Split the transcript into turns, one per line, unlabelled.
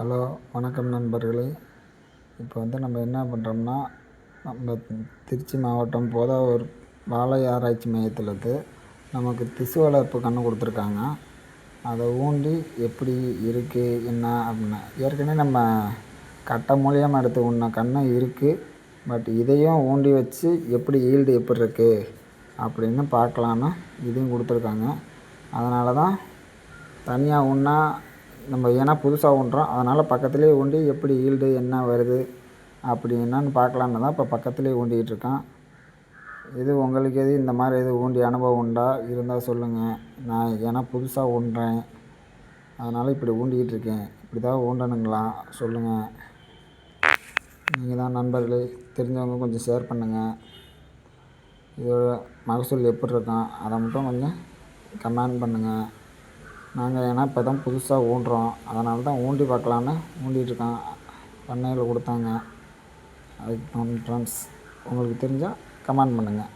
Hello வணக்கம் நண்பர்களே. இப்போ வந்து நம்ம என்ன பண்ணுறோம்னா நம்ம திருச்சி மாவட்டம் போதாவூர் வாழை ஆராய்ச்சி மையத்திலேருந்து நமக்கு திசு வளர்ப்பு கன்று கொடுத்துருக்காங்க. அதை ஊண்டி எப்படி இருக்குது என்ன அப்படின்னு. ஏற்கனவே நம்ம கட்டை மூலியமாக எடுத்து உண்ண கன்று இருக்குது பட் இதையும் ஊண்டி வச்சு எப்படி ஈல்டு எப்படி இருக்குது அப்படின்னு பார்க்கலான்னு இதையும் கொடுத்துருக்காங்க. அதனால தான் தனியாக உண்ணா நம்ம ஏன்னா புதுசாக ஒன்றோம் அதனால் பக்கத்துலேயே ஒண்டி எப்படி ஈல்டு என்ன வருது அப்படி என்னன்னு பார்க்கலான்னு தான் இப்போ பக்கத்துலேயே ஊண்டிக்கிட்டு இருக்கான் இது உங்களுக்கு எது இந்த மாதிரி எது ஊண்டி அனுபவம் உண்டா? இருந்தால் சொல்லுங்கள் நான் ஏன்னா புதுசாக ஊன்றேன். அதனால் இப்படி ஊண்டிக்கிட்டு இருக்கேன். இப்படி தான் ஊண்டணுங்களா? சொல்லுங்கள் நீங்கள் தான் நண்பர்களே. தெரிஞ்சவங்க கொஞ்சம் ஷேர் பண்ணுங்கள் இதோட மகசூல் எப்படி இருக்கும்? அதை மட்டும் கொஞ்சம் கமெண்ட் பண்ணுங்கள் நாங்கள் ஏன்னா இப்போ தான் புதுசாக ஊன்றோம். அதனால தான் ஊண்டி பார்க்கலான்னு ஊண்டிகிட்ருக்கோம் பண்ணையில் கொடுத்தாங்க. அதுக்கு ஃப்ரெண்ட்ஸ் உங்களுக்கு தெரிஞ்சால் கமெண்ட் பண்ணுங்கள்